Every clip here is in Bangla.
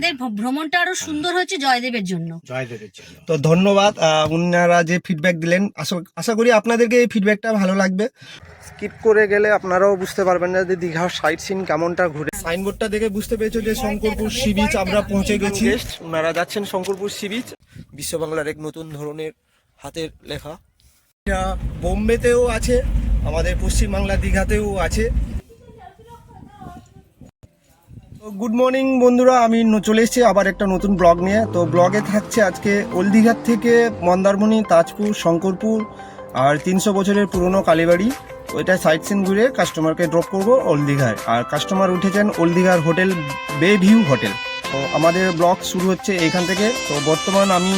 আমাদের ভ্রমণটা আরও সুন্দর হচ্ছে জয়দেবের জন্য। জয়দেবের জন্য। তো ধন্যবাদ উনারা যে ফিডব্যাক দিলেন আশা আশা করি আপনাদেরকে এই ফিডব্যাকটা ভালো লাগবে। স্কিপ করে গেলে আপনারাও বুঝতে পারবেন না যে দীঘার সাইট সিন কেমনটা ঘুরে সাইনবোর্ডটা দেখে বুঝতে পেরেছ যে শঙ্করপুর সি বিচ আমরা পৌঁছে গেছি। ওনারা যাচ্ছেন শঙ্করপুর সি বিচ বিশ্ব বাংলার এক নতুন ধরনের হাতের লেখা। এটা বোম্বেতেও আছে আমাদের পশ্চিমবাংলা দীঘাতেও আছে। গুড মর্নিং বন্ধুরা, আমি চলে এসেছি আবার একটা নতুন ব্লগ নিয়ে। তো ব্লগে থাকছে আজকে ওলদিঘাট থেকে মন্দারমণি, তাজপুর, শঙ্করপুর আর তিনশো বছরের পুরনো কালীবাড়ি। ওইটা সাইট সিন ঘুরে কাস্টমারকে ড্রপ করব ওলদিঘায় আর কাস্টমার উঠেছেন ওলদিঘার হোটেল বে ভিউ হোটেল তো আমাদের ব্লগ শুরু হচ্ছে এইখান থেকে। তো বর্তমান আমি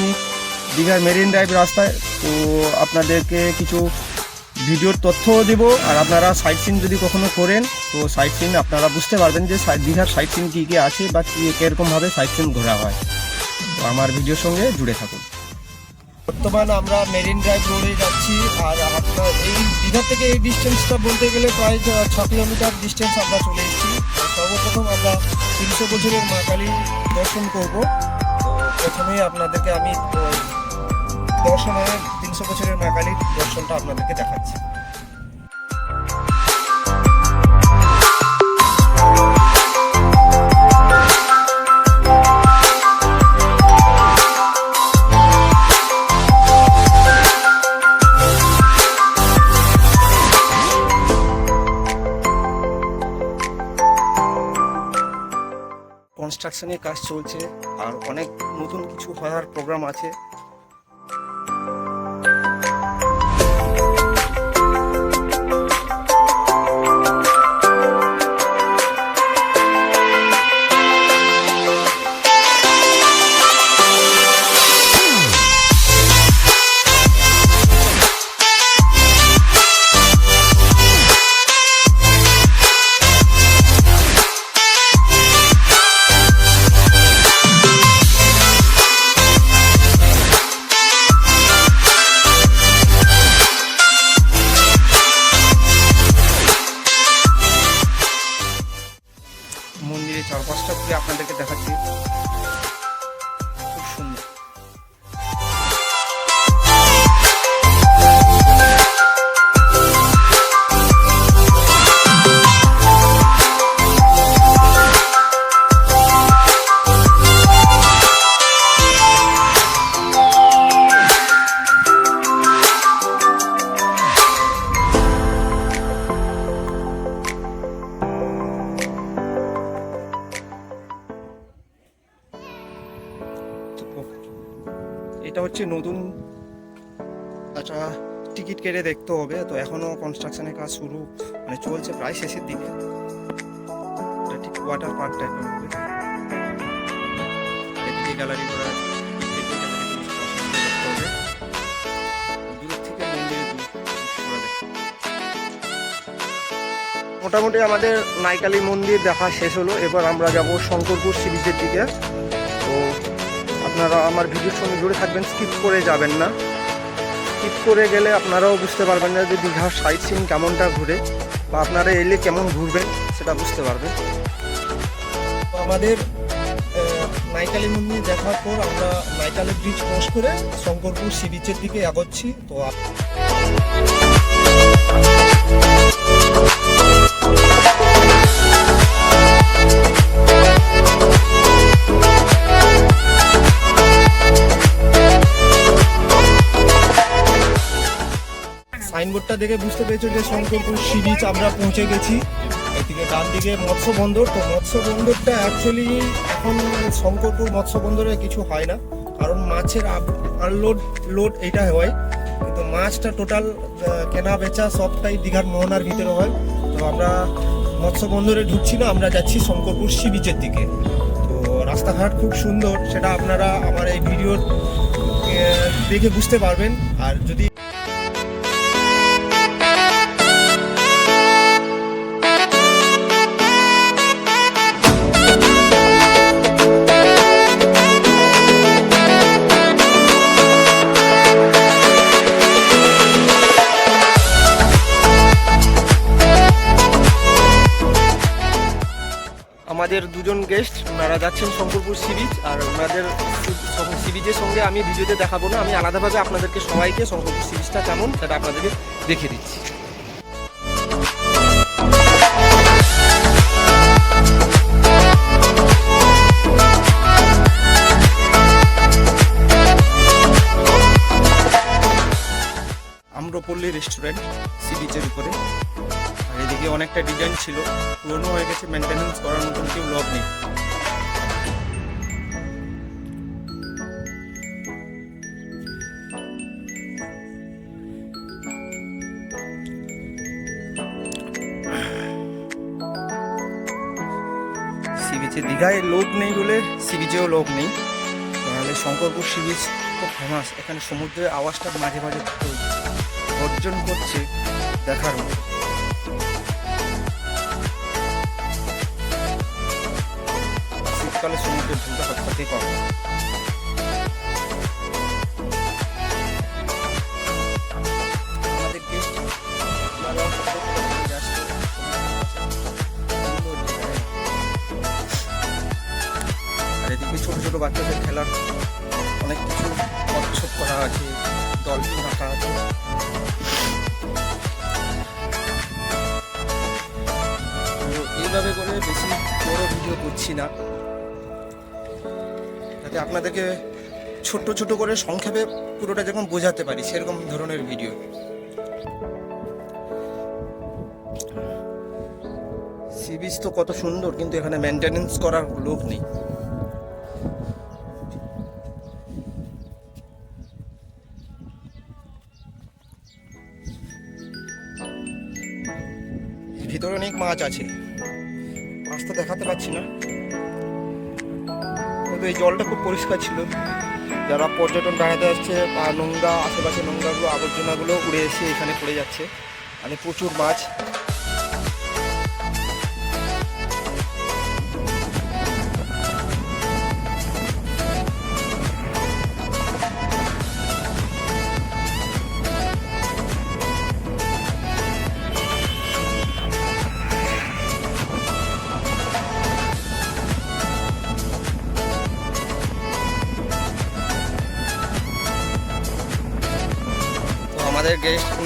দীঘার মেরিন ড্রাইভ রাস্তায়। তো আপনাদেরকে কিছু ভিডিওর তথ্যও দেবো আর আপনারা সাইট সিন যদি কখনো করেন তো সাইট সিন আপনারা বুঝতে পারবেন যে দীঘার সাইট সিন কী কী আছে বা কী কীরকমভাবে সাইট সিন ঘোরা হয়। তো আমার ভিডিওর সঙ্গে জুড়ে থাকুন। বর্তমান আমরা মেরিন ড্রাইভ রোডে যাচ্ছি আর আপনার এই দীঘা থেকে এই ডিস্টেন্সটা বলতে গেলে প্রায় ছ- কিলোমিটার ডিস্টেন্স আমরা চলে এসেছি। সর্বপ্রথম আমরা তিনশো বছরের মা কালী দর্শন করব। তো প্রথমেই আপনাদেরকে আমি আহ, দর্শনে তিনশো বছরের মা কালীর দর্শনটা আপনাদেরকে দেখাচ্ছি। কনস্ট্রাকশনের কাজ চলছে, আর অনেক নতুন কিছু হওয়ার প্রোগ্রাম আছে। এটা হচ্ছে নতুন একটা টিকিট কেটে দেখতে হবে। তো এখনও কনস্ট্রাকশনের কাজ শুরু মানে চলছে প্রায় শেষের দিকে। ঠিক ওয়াটার পার্ক এদিকে গ্যালারি। মোটামুটি আমাদের নাইকালি মন্দির দেখা শেষ হলো। এবার আমরা যাব শঙ্করপুর সিরিজের দিকে। আপনারা আমার ভিডিওর সঙ্গে জুড়ে থাকবেন স্কিপ করে যাবেন না। স্কিপ করে গেলে আপনারাও বুঝতে পারবেন না যে দীঘার সাইট সিন কেমনটা ঘুরে, বা আপনারা এলে কেমন ঘুরবেন, সেটা বুঝতে পারবেন। তো আমাদের নাইকালি মন্দির দেখার পর আমরা নাইকালি ব্রিজ ক্রস করে শঙ্করপুর সি বিচের দিকে এগোচ্ছি। তো সাইনবোর্ডটা দেখে বুঝতে পেরেছ যে শঙ্করপুর সি বিচ আমরা পৌঁছে গেছি। এদিকে ডান দিকে মৎস্য বন্দর। তো মৎস্য বন্দরটা অ্যাকচুয়ালি এখন শঙ্করপুর মৎস্য বন্দরে কিছু হয় না। কারণ মাছের আনলোড লোড এইটা হয়। কিন্তু মাছটা টোটাল কেনা বেচা সবটাই দীঘার মোহনার ভিতরে হয়। তো আমরা মৎস্য বন্দরে ঢুকছি না, আমরা যাচ্ছি শঙ্করপুর সি বিচের দিকে। তো রাস্তাঘাট খুব সুন্দর, সেটা আপনারা আমার এই ভিডিওর দেখে বুঝতে পারবেন। আর যদি ওনারা যাচ্ছেন শঙ্করপুর সি বিচ আর ওনাদের সি বিচের সঙ্গে আমি ভিডিওতে দেখাবো না, আমি আলাদাভাবে আপনাদেরকে সবাইকে শঙ্করপুর সি বিচটা কেমন সেটা আপনাদেরকে দেখে দিচ্ছি। আম্রপল্লী রেস্টুরেন্ট সি বিচের উপরে। আর এদিকে অনেকটা ডিজাইন ছিল, পুরনো হয়ে গেছে মেনটেনেন্স করার মতন কেউ লোক নেই। বিচে দীঘায় লোক নেই বলে সি বিচেও লোক নেই। তাহলে শঙ্করপুর সি বিচ খুব ফেমাস। এখানে সমুদ্রের আওয়াজটা মাঝে মাঝে অর্জন করছে দেখার মতো। শীতকালে সমুদ্রের ঢেউটা সবথেকে কম। বাচ্চাদের খেলার অনেক কিছু কচ্ছপ করা আছে ডলফিন রাখা আছে। এইভাবে করে বেশি বড় ভিডিও করছি না। যাতে আপনাদেরকে ছোট্ট ছোট করে সংক্ষেপে পুরোটা যেরকম বোঝাতে পারি, সেরকম ধরনের ভিডিও সি বিচ তো কত সুন্দর, কিন্তু এখানে মেনটেনেন্স করার লোক নেই। ভিতরে অনেক মাছ আছে। মাছ তো দেখাতে পাচ্ছি না। কিন্তু এই জলটা খুব পরিষ্কার ছিল। যারা পর্যটন বেড়াতে আসছে বা নোংরা, আশেপাশে নোংরাগুলো, আবর্জনাগুলো উড়ে এসে এখানে পড়ে যাচ্ছে। মানে প্রচুর মাছ।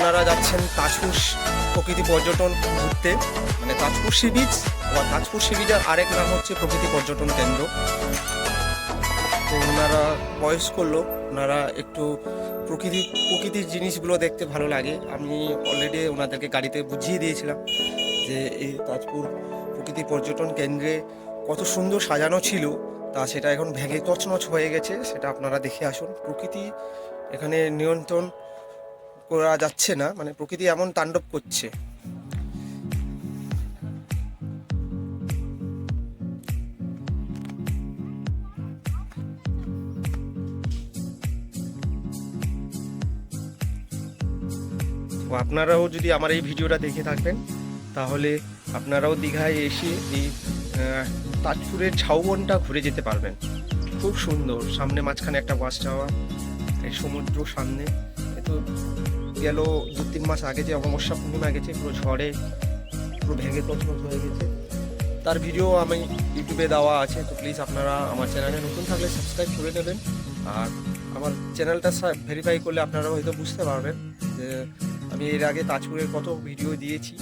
ওনারা যাচ্ছেন তাজপুর প্রকৃতি পর্যটন ঘুরতে। মানে তাজপুর সি বিচ বা তাজপুর সি বিচের আরেক নাম হচ্ছে প্রকৃতি পর্যটন কেন্দ্র। তো ওনারা বয়স্ক লোক, ওনারা একটু প্রকৃতি, প্রকৃতির জিনিসগুলো দেখতে ভালো লাগে। আমি অলরেডি ওনাদেরকে গাড়িতে বুঝিয়ে দিয়েছিলাম যে এই তাজপুর প্রকৃতি পর্যটন কেন্দ্রে কত সুন্দর সাজানো ছিল, তা সেটা এখন ভেঙে তছনছ হয়ে গেছে, সেটা আপনারা দেখে আসুন। প্রকৃতি এখানে নিয়ন্ত্রণ করা যাচ্ছে না মানে প্রকৃতি এমন তাণ্ডব করছে। আপনারাও যদি আমার এই ভিডিওটা দেখে থাকবেন, তাহলে আপনারাও দীঘায় এসে এই তাজপুরের ঝাউবনটা ঘুরে যেতে পারবেন। খুব সুন্দর, সামনে মাঝখানে একটা বাস যাওয়া এই সমুদ্র সামনে, এ তো গেল দু তিন মাস আগে যে অমাবস্যা পূর্ণিমা গেছে, পুরো ঝড়ে, পুরো ভেঙে তছনছ হয়ে গেছে। তার ভিডিও আমি ইউটিউবে দেওয়া আছে, তো প্লিজ আপনারা আমার চ্যানেলে নতুন থাকলে সাবস্ক্রাইব করে নেবেন আর আমার চ্যানেলটা ভেরিফাই করলে আপনারা হয়তো বুঝতে পারবেন যে আমি এর আগে তাজপুরের কত ভিডিও দিয়েছি।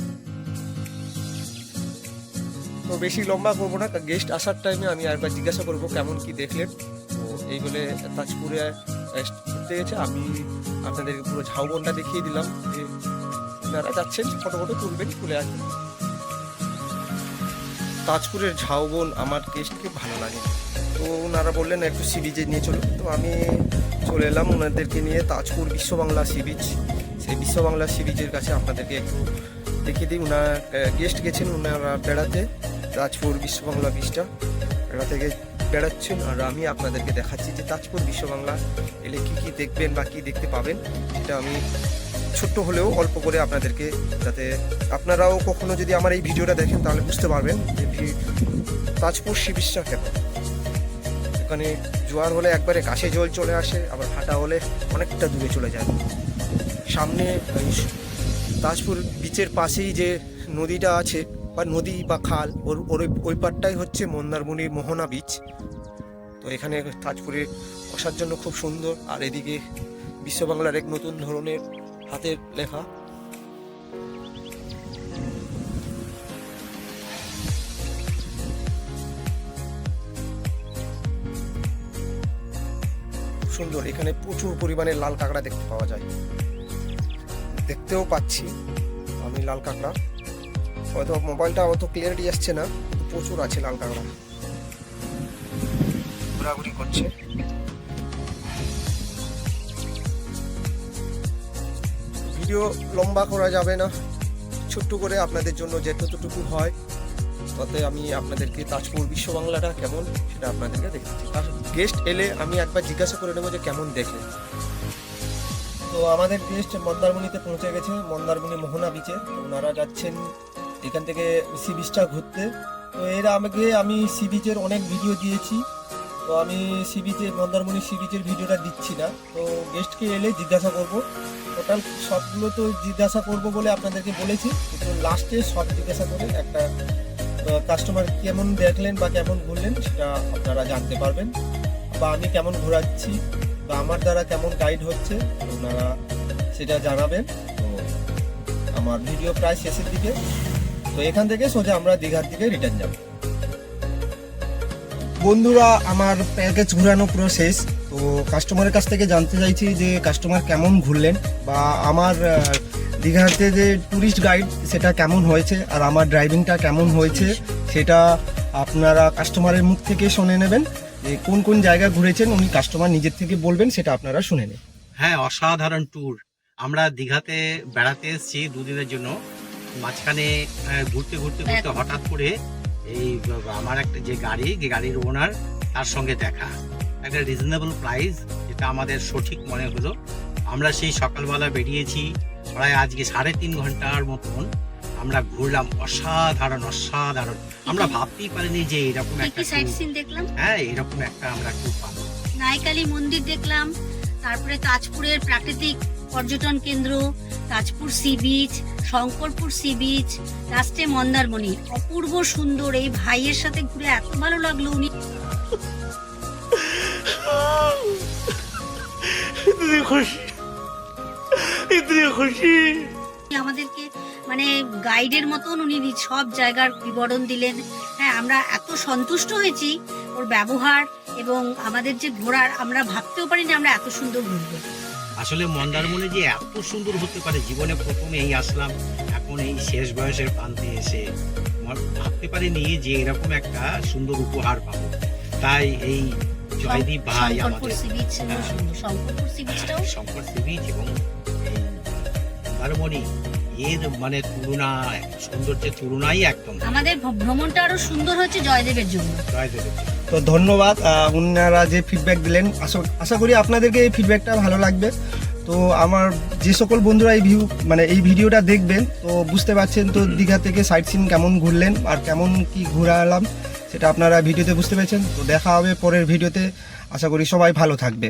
তো বেশি লম্বা করব না গেস্ট আসার টাইমে আমি একবার জিজ্ঞাসা করব কেমন কি দেখলেন। তো এই বলে তাজপুরে ঘুরতে গেছে, আমি আপনাদের পুরো ঝাউবনটা দেখিয়ে দিলাম যে আপনারা যাচ্ছেন ফটো ফটো তুলবেন, তুলে আসবেন। তাজপুরের ঝাউবন আমার গেস্টকে ভালো লাগে। তো ওনারা বললেন, একটু সি বিচে নিয়ে চলুন তো আমি চলে এলাম ওনাদেরকে নিয়ে তাজপুর বিশ্ব বাংলা সি বিচ সেই বিশ্ব বাংলা সি বিচের কাছে আপনাদেরকে একটু দেখিয়ে দিই। ওনার গেস্ট গেছেন ওনারা বেড়াতে, তাজপুর বিশ্ব বাংলা বিচটা বেড়াতে গে বেড়াচ্ছেন আর আমি আপনাদেরকে দেখাচ্ছি যে তাজপুর বিশ্ব বাংলা এলে কী কী দেখবেন বা কী দেখতে পাবেন সেটা আমি ছোট্ট হলেও অল্প করে আপনাদেরকে যাতে আপনারাও কখনো যদি আমার এই ভিডিওটা দেখেন তাহলে বুঝতে পারবেন যে তাজপুর সি বিচটা কেমন। এখানে জোয়ার হলে একবারে কাছে জল চলে আসে, আবার ভাটা হলে অনেকটা দূরে চলে যায়। সামনে তাজপুর বিচের পাশেই যে নদীটা আছে বা নদী বা খাল, ওর ওর ওই- পারটাই হচ্ছে মন্দারমণির মোহনা বিচ তো এখানে তাজপুরে বসার জন্য খুব সুন্দর। আর এদিকে বিশ্ব বাংলার এক নতুন ধরনের হাতের লেখা। সুন্দর। এখানে প্রচুর পরিমাণে লাল কাঁকড়া দেখতে পাওয়া যায়। দেখতেও পাচ্ছি আমি লাল কাঁকড়া। হয়তো মোবাইলটা অত ক্লিয়ারিটি আসছে না প্রচুর আছে লাল কাঁকড়া। ঘোরাঘুরি করছে। ভিডিও লম্বা করা যাবে না, ছোট্ট করে আপনাদের জন্য যেতটুকু হয়, তাতে আমি আপনাদেরকে তাজপুর বিশ্ব বাংলাটা কেমন সেটা আপনাদেরকে দেখাচ্ছি। তার গেস্ট এলে আমি একবার জিজ্ঞাসা করে নেব যে কেমন দেখে। তো আমাদের গেস্ট মন্দারমণিতে পৌঁছে গেছে, মন্দারমণি মোহনা বিচে ওনারা যাচ্ছেন এখান থেকে সি বিচটা ঘুরতে। তো এর আগে আমি সি বিচের অনেক ভিডিও দিয়েছি। তো আমি সি বিচে, মন্দারমণি সি বিচের ভিডিওটা দিচ্ছি না। তো গেস্টকে এলে জিজ্ঞাসা করব। টোটাল সবগুলো তো জিজ্ঞাসা করব বলে আপনাদেরকে বলেছি। কিন্তু লাস্টে সব জিজ্ঞাসা করে একটা কাস্টমার কেমন দেখলেন বা কেমন ঘুরলেন সেটা আপনারা জানতে পারবেন। বা আমি কেমন ঘোরাচ্ছি, বা আমার দ্বারা কেমন গাইড হচ্ছে, ওনারা সেটা জানাবেন। তো আমার ভিডিও প্রায় শেষের দিকে। তো এখান থেকে সোজা আমরা দীঘার দিকে রিটার্ন যাব। বন্ধুরা, আমার প্যাকেজ ঘোরানো পুরো শেষ। তো কাস্টমারের কাছ থেকে জানতে চাইছি যে কাস্টমার কেমন ঘুরলেন বা আমার দীঘাতে যে ট্যুরিস্ট গাইড সেটা কেমন হয়েছে আর আমার ড্রাইভিংটা কেমন হয়েছে সেটা আপনারা কাস্টমারের মুখ থেকে শুনে নেবেন। যে কোন কোন জায়গা ঘুরেছেন উনি কাস্টমার নিজের থেকে বলবেন সেটা আপনারা শুনে নেন। হ্যাঁ অসাধারণ ট্যুর আমরা দীঘাতে বেড়াতে এসেছি দুদিনের জন্য। মাঝখানে ঘুরতে ঘুরতে ঘুরতে হঠাৎ করে এই আমার একটা যে গাড়ি যে গাড়ির ওনার তার সঙ্গে দেখা। একটা রিজনেবল প্রাইস যেটা আমাদের সঠিক মনে হলো। আমরা সেই সকালবেলা বেরিয়েছি প্রায় আজকে সাড়ে তিন ঘণ্টার মতন আমরা ঘুরলাম। অসাধারণ অসাধারণ। আমরা ভাবতেই পারিনি যে এরকম একটা সাইট সিন দেখলাম? হ্যাঁ এরকম একটা আমরা খুব পাবো। নাইকালি মন্দির দেখলাম তারপরে তাজপুরের প্রাকৃতিক পর্যটন কেন্দ্র Tajpur sea beach Shankarpur sea beach লাস্টে মন্দারমণি। অপূর্ব সুন্দর এই ভাইয়ের সাথে ঘুরে এত ভালো লাগল উনি। আমাদেরকে মানে গাইডের মতন উনি সব জায়গার বিবরণ দিলেন। হ্যাঁ আমরা এত সন্তুষ্ট হয়েছি ওর ব্যবহার এবং আমাদের যে ঘোরার আমরা ভাবতেও পারিনি আমরা এত সুন্দর ঘুরবো। আসলে মন্দারমণি যে এত সুন্দর হতে পারে জীবনে প্রথমে এই আসলাম এখন এই শেষ বয়সের প্রান্তে এসে ভাবতে পারিনি যে এরকম একটা সুন্দর উপহার পাবো তাই এই জয়দীপ ভাই আমাদের হ্যাঁ। Shankarpur sea beach Shankar sea beach এবং মন্দারমণি এর মানে তুলনা সৌন্দর্যের তুলনাই একদম। আমাদের ভ্রমণটা আরও সুন্দর হচ্ছে জয়দেবের জন্য। জয়দেবের জন্য। তো ধন্যবাদ ওনারা যে ফিডব্যাক দিলেন। আশা আশা করি আপনাদেরকে এই ফিডব্যাকটা ভালো লাগবে। তো আমার যে সকল বন্ধুরা এই ভিউ মানে এই ভিডিওটা দেখবেন তো বুঝতে পারছেন তো দীঘা থেকে সাইট সিন কেমন ঘুরলেন আর কেমন কি ঘোরালাম সেটা আপনারা ভিডিওতে বুঝতে পেরেছেন। তো দেখা হবে পরের ভিডিওতে। আশা করি সবাই ভালো থাকবে।